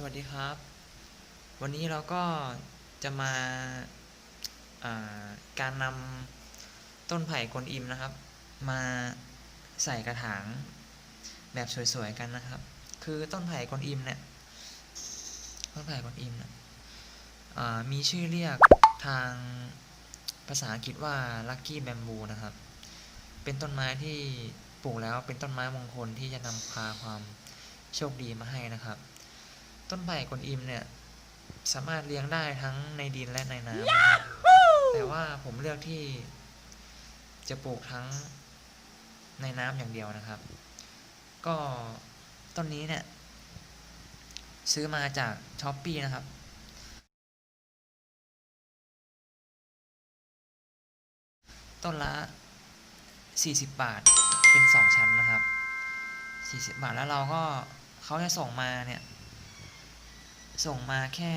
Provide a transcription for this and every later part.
สวัสดีครับ วันนี้เราก็จะมาาการนำต้นไผ่กวนอิมนะครับ มาใส่กระถางแบบสวยๆกันนะครับ คือต้นไผ่กวนอิมเนี่ยต้นไผ่กวนอิมเนี่ยอ่ามีชื่อเรียกทางภาษาอังกฤษว่า Lucky Bamboo นะครับ เป็นต้นไม้ที่ปลูกแล้วเป็นต้นไม้มงคลที่จะนำพาความโชคดีมาให้นะครับ ต้นไผ่กวนอิมเนี่ย สามารถเลี้ยงได้ทั้งในดินและในน้ำนะครับแต่ว่าผมเลือกที่ จะปลูกทั้งในน้ำอย่างเดียวนะครับ ก็ต้นนี้เนี่ย ซื้อมาจากช้อปปีนะครับต้นละ 40 บาท เป็น 2 ชั้นนะครับ 40 บาท แล้วเราก็เขาจะส่งมาเนี่ย ส่งมาแค่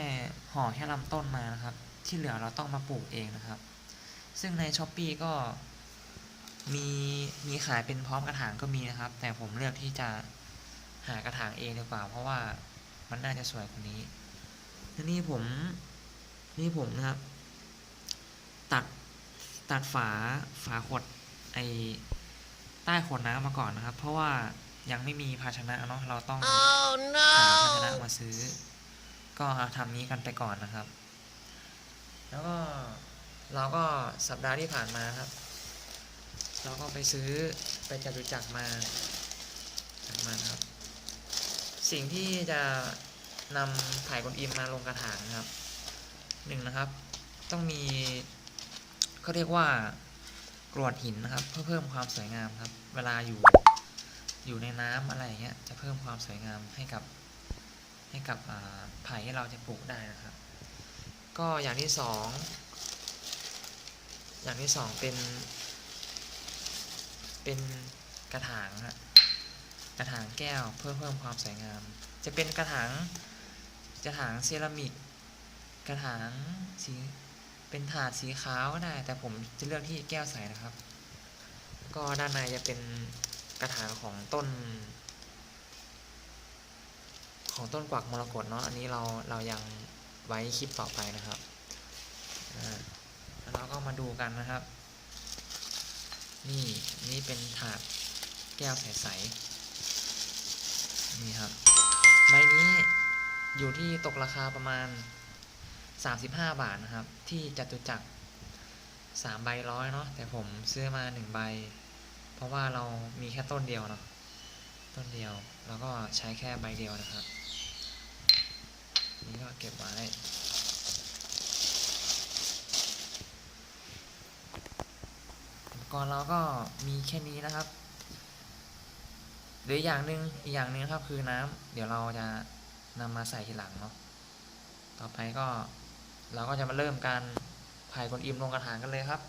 ห่อแค่ลำต้นมานะครับ ที่เหลือเราต้องมาปลูกเองนะครับ ซึ่งในช้อปปีก็มีมีขายเป็นพร้อมกระถางก็มีนะครับ แต่ผมเลือกที่จะหากระถางเองดีกว่า เพราะว่ามันน่าจะสวยกว่านี้ ทีนี่ผมนี่ผมนะครับ ตัดตัดฝาฝาขวดไอใต้ขวดน้ำมาก่อนนะครับ เพราะว่ายังไม่มีภาชนะเนาะเราต้อง Oh หาภาชนะ no! มาซื้อ ก็ทำนี้กันไปก่อนนะครับ แล้วก็เราก็สัปดาห์ที่ผ่านมาครับ เราก็ไปซื้อไปจตุจักรมาจักมาครับ สิ่งที่จะนำไผ่กวนอิมมาลงกระถางครับหนึ่งนะครับ ต้องมีเขาเรียกว่ากรวดหินนะครับ เพื่อเพิ่มความสวยงามครับ เวลาอยู่อยู่ในน้ำอะไรเงี้ยจะเพิ่มความสวยงามให้กับ ให้กับอ่าไผ่ที่เราจะปลูกได้นะครับ ก็อย่างที่สองอย่างที่สองเป็น เป็นกระถางฮะกระถางแก้วเพื่อเพิ่มความสวยงาม จะเป็นกระถางกระถางเซรามิก กระถางสีเป็นถาดสีขาวก็ได้ แต่ผมจะเลือกที่แก้วใสนะครับ ก็ด้านในจะเป็นกระถางของต้น ของต้นกวักมรกตเนาะอันนี้เราเรายังไว้คลิปต่อไปนะครับแล้วเราก็มาดูกันนะครับ นี่นี่เป็นถาดแก้วใสๆนี่ครับใบนี้อยู่ที่ตกราคาประมาณ 35 บาทนะครับ ที่จตุจักร3ใบร้อยเนาะแต่ผมซื้อมา 1 ใบ เพราะว่าเรามีแค่ต้นเดียวเนาะ ต้นเดียว แล้วก็ใช้แค่ใบเดียวนะครับ นี่ก็เก็บไว้กรณ์เราก็มีแค่นี้นะครับ หรืออย่างหนึ่งอีกอย่างหนึ่งครับคือน้ำเดี๋ยวเราจะนำมาใส่ทีหลังเนาะ ต่อไปก็เราก็จะมาเริ่มการไผ่กวนอิมลงกระถางกันเลยครับ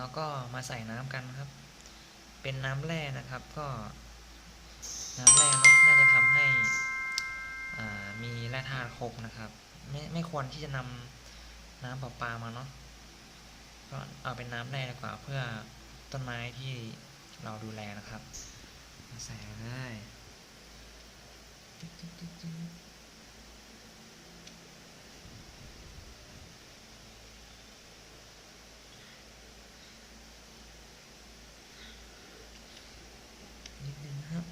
เดี๋ยวเราก็มาใส่น้ำกันครับ เป็นน้ำแร่นะครับก็ น้ำแร่เนอะน่าจะทำให้มีแร่ธาตุครบนะครับไม่ไม่ควรที่จะนำน้ำประปามาเนาะก็เอาเป็นน้ำแร่ดีกว่าเพื่อต้นไม้ที่เราดูแลนะครับ มาใส่เลย นะครับ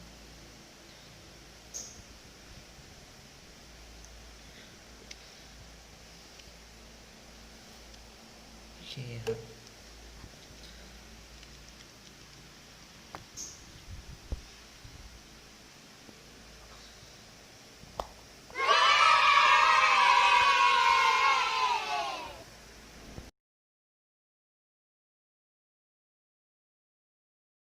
โอเคครับ